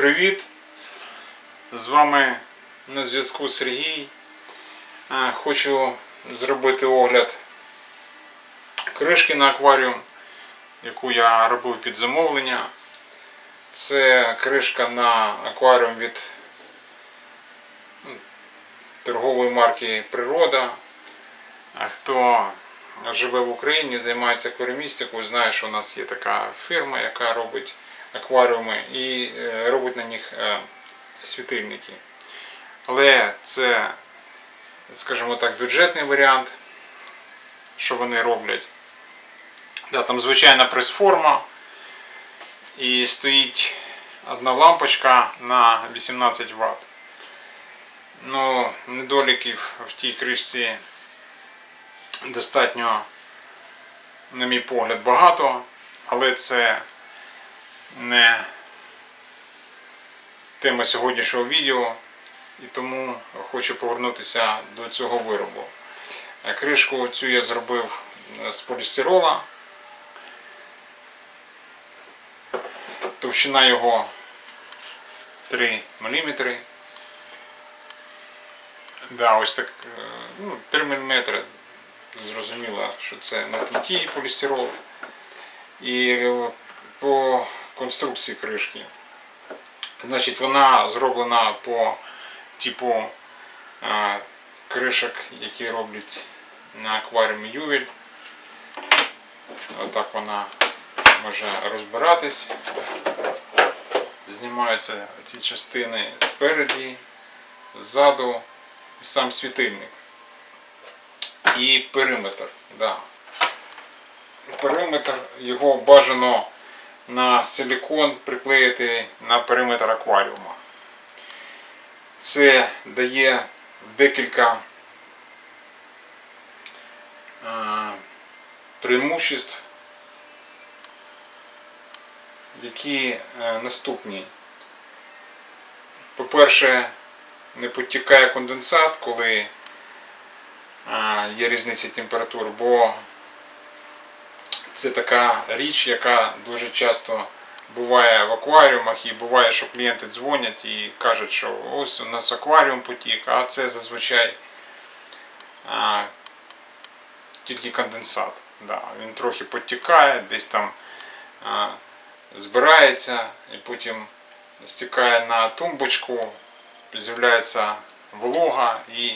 Привіт! З вами на зв'язку Сергій. Хочу зробити огляд кришки на акваріум, яку я робив під замовлення. Це кришка на акваріум від торгової марки Природа. Хто живе в Україні, займається акваріумістикою, знає, що у нас є така фірма, яка робить акваріуми і е, робить на них е, світильники. Але це, скажімо так, бюджетний варіант, що вони роблять. Да, там звичайна прес-форма і стоїть одна лампочка на 18 Вт. Ну, недоліків в тій кришці достатньо, на мій погляд, багато, але це не тема сьогоднішнього відео, і тому хочу повернутися до цього виробу. Е, Кришку цю я зробив е, з полістирола. Товщина його 3 мм. Да, ось так, е, ну, 3 мм. Зрозуміло, що це на тонкий полістирол. І по конструкції кришки. Значить, вона зроблена по типу е, кришок, які роблять на акваріумі Ювель. Отак вона може розбиратись. Знімаються ці частини спереді, ззаду і сам світильник. І периметр. Да. Периметр його бажано на силікон приклеїти на периметр акваріума. Це дає декілька преимуществ, які е, наступні. По-перше, не потікає конденсат, коли є різниця температур, бо це така річ, яка дуже часто буває в акваріумах, і буває, що клієнти дзвонять і кажуть, що ось у нас акваріум потік, а це зазвичай а, тільки конденсат. Да, він трохи потікає, десь там а, збирається і потім стікає на тумбочку, з'являється волога і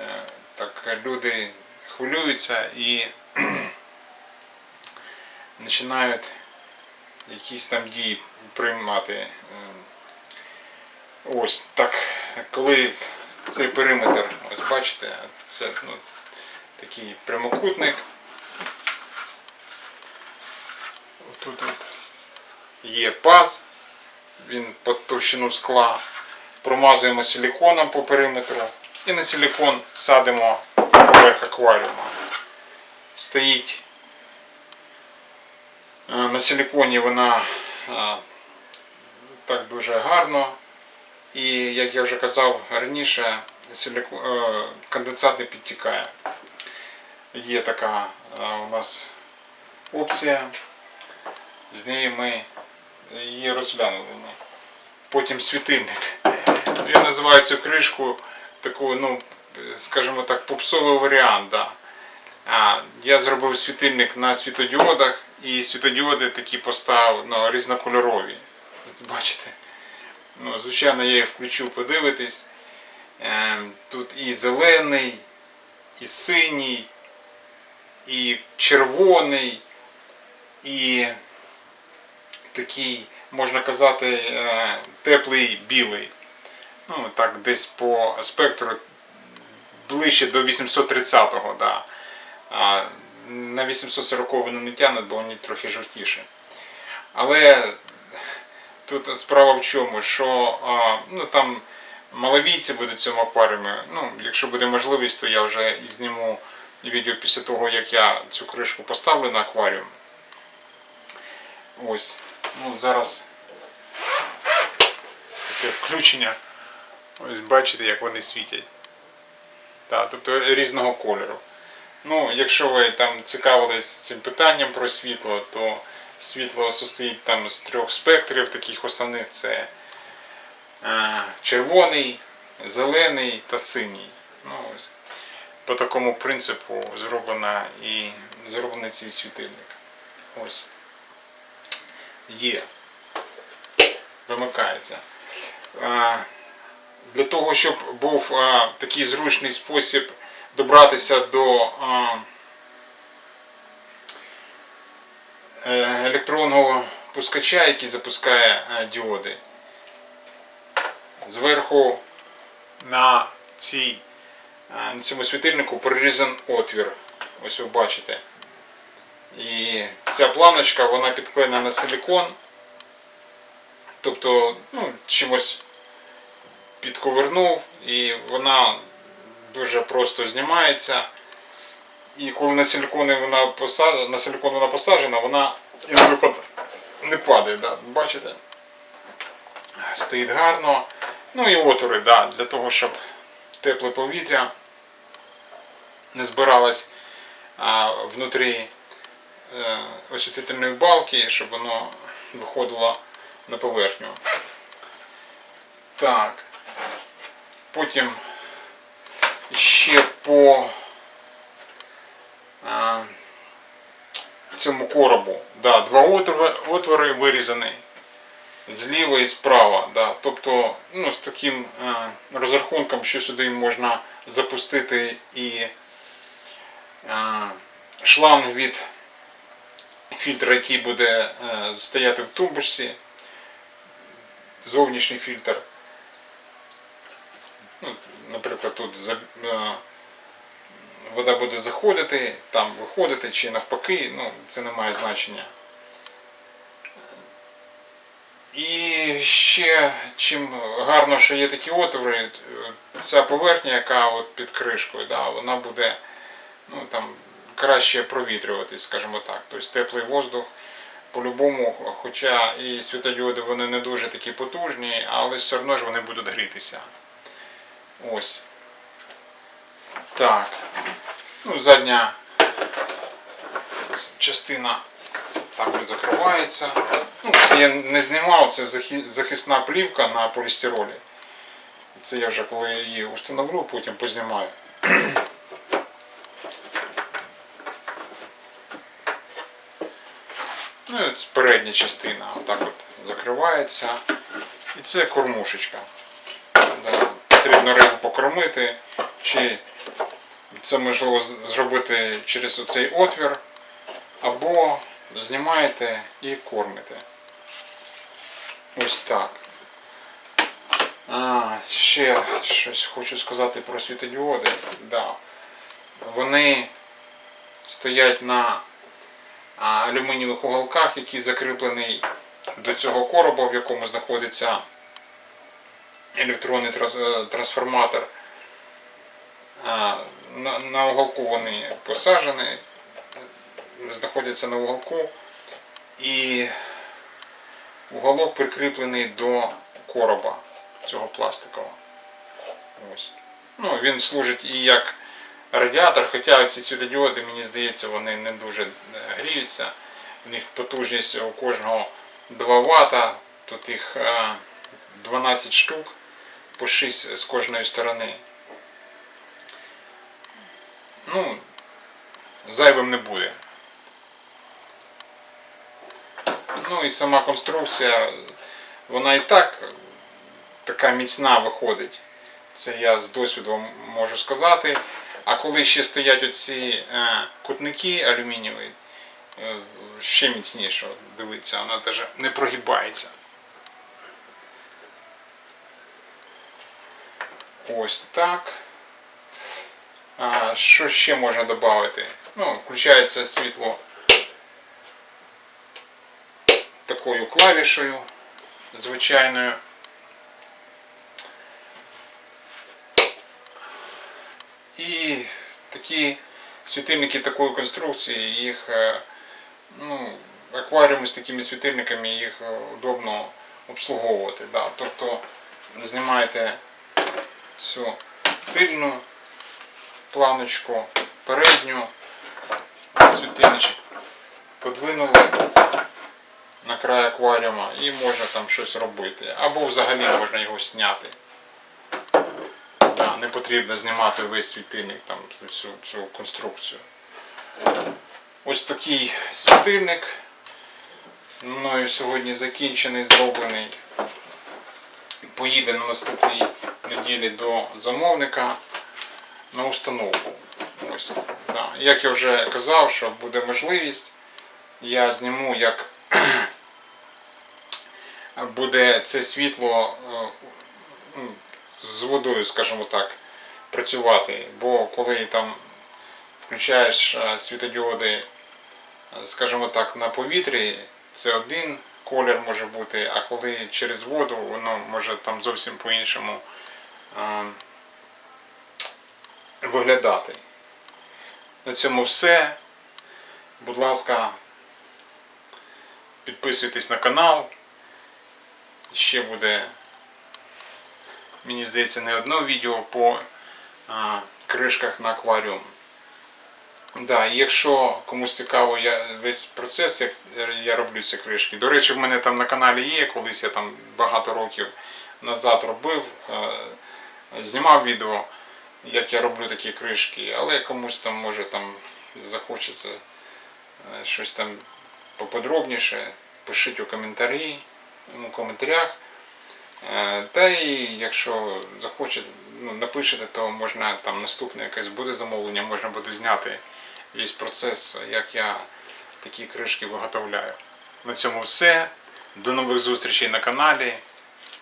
е, так люди хвилюються і починають якісь там дії приймати. Е, Ось так, коли цей периметр, ось бачите, це ну, такий прямокутник. Тут є паз, він під товщину скла. Промазуємо силіконом по периметру і на силікон садимо поверх акваріума. Стоїть На силіконі вона е, так дуже гарно. І, як я вже казав раніше, е, конденсат не підтікає. Є така е, у нас опція. З нею ми її розглянули. Потім світильник. Я називаю цю кришку таку, ну, скажімо так, попсовий варіант. Да. Я зробив світильник на світодіодах і світодіоди такі поставив ну, різнокольорові. Бачите? Ну, звичайно, я їх включу подивитись. Е, тут і зелений, і синій, і червоний, і такий, можна казати, е, теплий білий. Ну, так, десь по спектру ближче до 830-го. Да. На 840 вони не тягнуть, бо вони трохи жовтіші. Але тут справа в чому, що ну, там маловійці будуть цьому акваріумі. Ну, якщо буде можливість, то я вже зніму відео після того, як я цю кришку поставлю на акваріум. Ось. Ну, зараз таке включення. Ось бачите, як вони світять. Так, тобто різного кольору. Ну, якщо ви там цікавились цим питанням про світло, то світло состоїть там з трьох спектрів, таких основних це е, червоний, зелений та синій. Ну, по такому принципу зроблена і зроблений цей світильник. Ось. Є. Вимикається. Е, Для того, щоб був е, такий зручний спосіб добратися до е, електронного пускача, який запускає е, діоди. Зверху на, цій, е, на цьому світильнику прорізан отвір. Ось ви бачите. І ця планочка вона підклеєна на силікон. Тобто, ну, чимось підковернув і вона дуже просто знімається. І коли на силікон вона посаджена, на силікон вона посаджена, вона і не, випад... не падає. Да? Бачите? Стоїть гарно. Ну і отвори, да, для того, щоб тепле повітря не збиралось а, внутрі е, освітлительної балки, щоб воно виходило на поверхню. Так. Потім ще по а, цьому коробу. Да, два отвори, отвори вирізані зліва і справа. Да. Тобто ну, з таким е, розрахунком, що сюди можна запустити і е, шланг від фільтра, який буде е, стояти в тумбочці, зовнішній фільтр. Наприклад, тут е, вода буде заходити, там виходити чи навпаки, ну, це не має значення. І ще чим гарно, що є такі отвори, е, ця поверхня, яка от під кришкою, да, вона буде ну, там, краще провітрюватись, скажімо так. Тобто теплий воздух по-любому, хоча і світодіоди вони не дуже такі потужні, але все одно ж вони будуть грітися. Ось. Так. Ну, задня частина так от закривається. Ну, це я не знімав, це захисна плівка на полістиролі. Це я вже коли її установлю, потім познімаю. Ну, передня частина отак от закривається. І це кормушечка. Покормити, чи це можливо зробити через оцей отвір, або знімаєте і кормите. Ось так. А, ще щось хочу сказати про світодіоди. Да. Вони стоять на алюмінієвих уголках, які закріплені до цього короба, в якому знаходиться електронний е, трансформатор. На, уголку вони посаджені, е, знаходяться на уголку, і уголок прикріплений до короба цього пластикового. Ну, він служить і як радіатор, хоча ці світодіоди, мені здається, вони не дуже е, гріються. В них потужність у кожного 2 Вт, тут їх е, 12 штук по 6 з кожної сторони. Ну, зайвим не буде. Ну і сама конструкція, вона і так така міцна виходить. Це я з досвіду можу сказати. А коли ще стоять оці е, кутники алюмінієві, е, ще міцніше, От дивіться, вона навіть не прогибається. Ось так. А, що ще можна додати? Ну, включається світло такою клавішою звичайною. І такі світильники такої конструкції, їх е, ну, акваріуми з такими світильниками їх е, удобно обслуговувати. Да. Тобто знімаєте цю тильну планочку, передню, світильничок подвинули на край акваріума і можна там щось робити. Або взагалі можна його зняти. Не потрібно знімати весь світильник, там, цю, цю конструкцію. Ось такий світильник. Мною сьогодні закінчений, зроблений. Поїде на наступній неділі до замовника на установку. Ось, да. Як я вже казав, що буде можливість, я зніму, як буде це світло е, з водою, скажімо так, працювати. Бо коли там включаєш е, світодіоди, е, скажімо так, на повітрі, це один колір може бути, а коли через воду, воно може там зовсім по-іншому виглядати. На цьому все. Будь ласка, підписуйтесь на канал. Ще буде, мені здається, не одне відео по а, кришках на акваріум. Да, якщо комусь цікаво я, весь процес, як я роблю ці кришки. До речі, в мене там на каналі є, колись я там багато років назад робив, е, знімав відео, як я роблю такі кришки, але комусь там може там захочеться е, щось там поподробніше, пишіть у коментарі, у коментарях. Е, Та і якщо захочете, ну, напишете, то можна там наступне якесь буде замовлення, можна буде зняти весь процес, як я такі кришки виготовляю. На цьому все. До нових зустрічей на каналі.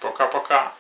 Пока-пока.